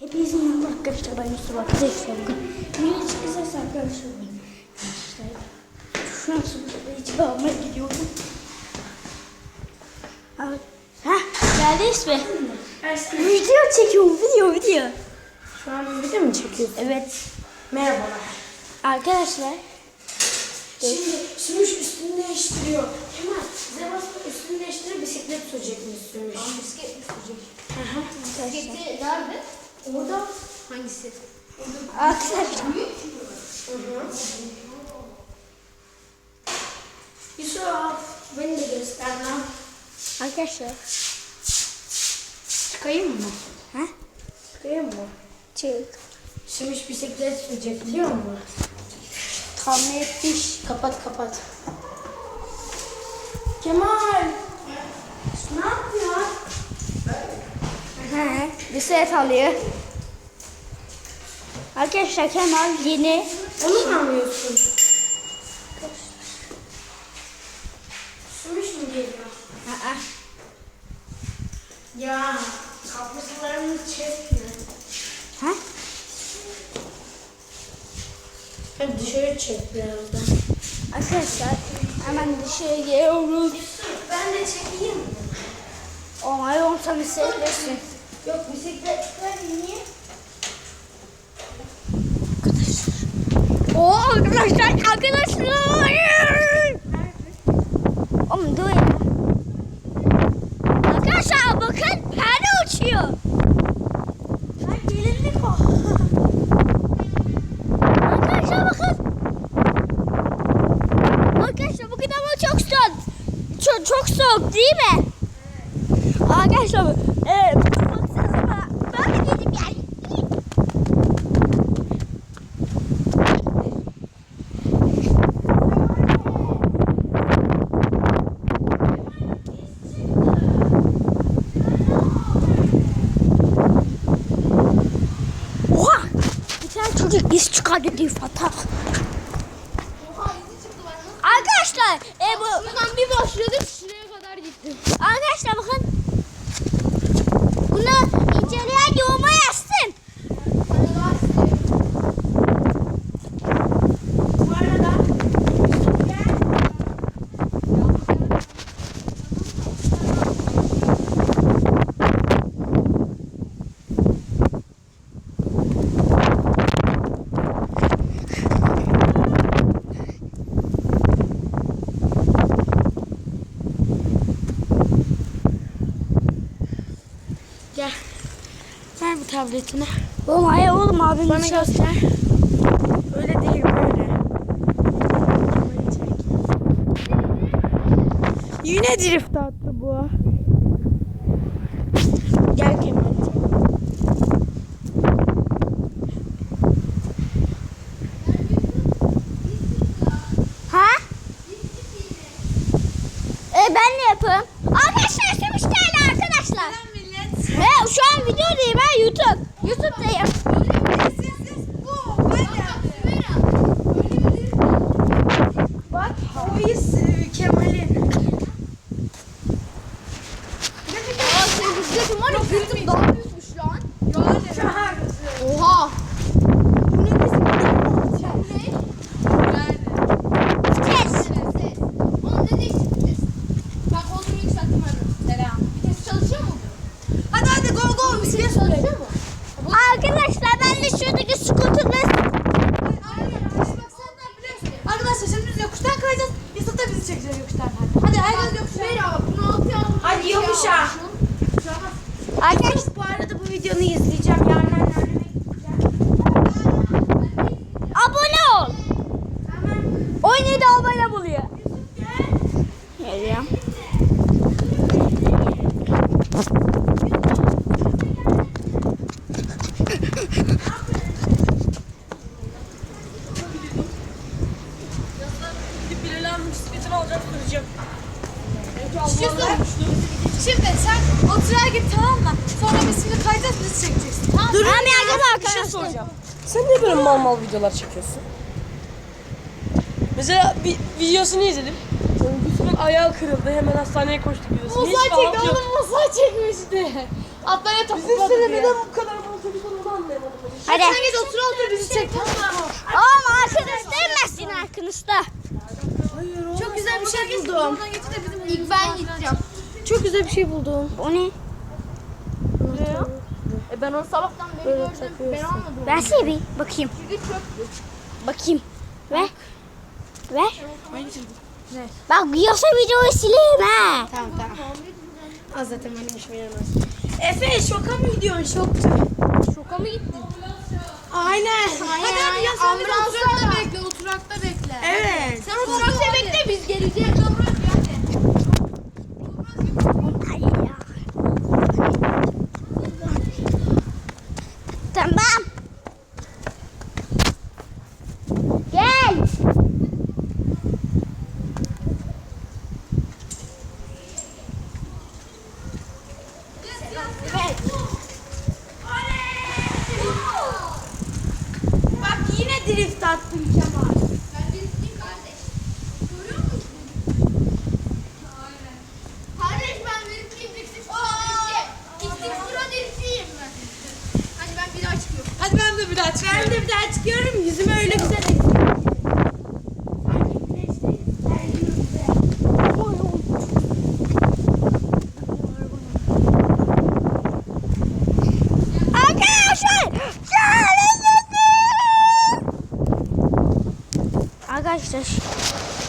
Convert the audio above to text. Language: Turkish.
Hepinize merhaba arkadaşlar ben Yusuf arkadaşlar bugün Niye çıkacağız arkadaşlar bugün İşte Şu an sınıfta hiç almaya gidiyorum Ha geldi ismi Video çekiyorum video video Şu an video mu çekiyorsun? Evet Merhabalar. Arkadaşlar Şimdi Sümüş üstünü değiştiriyor. Kemal, Zebas üstünü değiştirip bisiklet sürecekmiş Sümüş. Bisiklet mi sürecek? Hı hı. Bisikleti nerede? Orada. Hangisi? Arkadaşlar hı. Yusuf, beni de göster lan. Arkadaşlar Çıkayım mı? Ha Çıkayım mı? Çık Sümüş bisiklet sürecek biliyor musun? Tahmin etmiş Kapat kapat. Kemal. Ne yapıyorsun? He, bisiklet alıyor. Arkadaşlar Kemal yeni Onu mu alıyorsun? Sümüş mü geliyor? Aa, Ya kapısılarını çekme. ha? Hadi dışarı çek birazdan. Arkadaşlar hemen dışarı geliyoruz. Ben de çekeyim mi? Onay olsa bisikletlesin. Yok bisikletler niye? Oo arkadaşlar arkadaşlar. Oğlum dur ya. Arkadaşlar bakın perde uçuyor. Lan gelinlik o. Arkadaşlar bakın. Arkadaşlar bugün ama çok soğuk. Çok, çok soğuk değil mi? Arkadaşlar e, Bir tane çocuk diz çıkardı diye fata. Oha izi çıktı bak. Arkadaşlar e, bu, Şuradan bir başladık şuraya kadar gittim. arkadaşlar bakın. Bunu inceleyen yoruma yazsın. Hadi daha istiyorum. Bu arada Gel. Ver bu tabletini. Oğlum hayır oğlum abim Bana şey- göster. Öyle değil böyle. Yine drift attı bu. Gel Kemal. Ha? E ben de yapayım. Arkadaşlar sürmüş değil arkadaşlar. He, şu an videodayım ha YouTube. YouTube'dayım. Bak havayı s- Kemal'in. Aa senin bisikletin var ya bisikletin daha büyükmüş lan. Oha. Bu ne bisiklet? Ne? Vites. Oğlum ne değişti vites? Bak koltuğumu yükselttim hadi. Selam. Vites çalışıyor mu? Hadi hadi go go Vites çalışıyor mu? Arkadaşlar ben de şuradaki skuterla Arkadaşlar şimdi biz yokuştan kayacağız. Çekecek yokuştan. Hadi herkes yokuştan. Mera bunu altı aldım. Hadi yokuşa. Arkadaşlar Bu arada bu videonu izleyeceğim. Yarın oturar git tamam mı? Sonra biz şimdi kayacağız bizi çekeceksin. Tamam mı? Dur. Hem yakın şey arkadaşlar. Sen niye böyle mal mal videolar çekiyorsun? Mesela bir videosunu izledim. Yusuf'un ayağı kırıldı. Hemen hastaneye koştuk videosu. Musa çekti oğlum Musa çekmişti. Atlara Bizim sene neden bu kadar mal çekiyorsun onu Hadi. Sen geç otur otur bizi çek tamam mı? Oğlum arkanızda inmezsin arkanızda. Çok güzel bir şey buldum. İlk ben gideceğim. Çok güzel bir şey buldum. O ne? E ben onu sabahtan beri gördüm. Ben almadım. Versene bir bakayım. Çünkü çöptü. Bakayım. Ver. Ver. Bak yoksa videoyu sileyim ha. Tamam tamam. Az zaten benim işime yaramaz. Efe şoka mı gidiyorsun şok? Şoka mı gittin? Aynen. Hadi hadi ya sen bizi oturakta bekle oturakta bekle. Evet. Sen oturakta bekle biz geleceğiz. Arkadaşlar.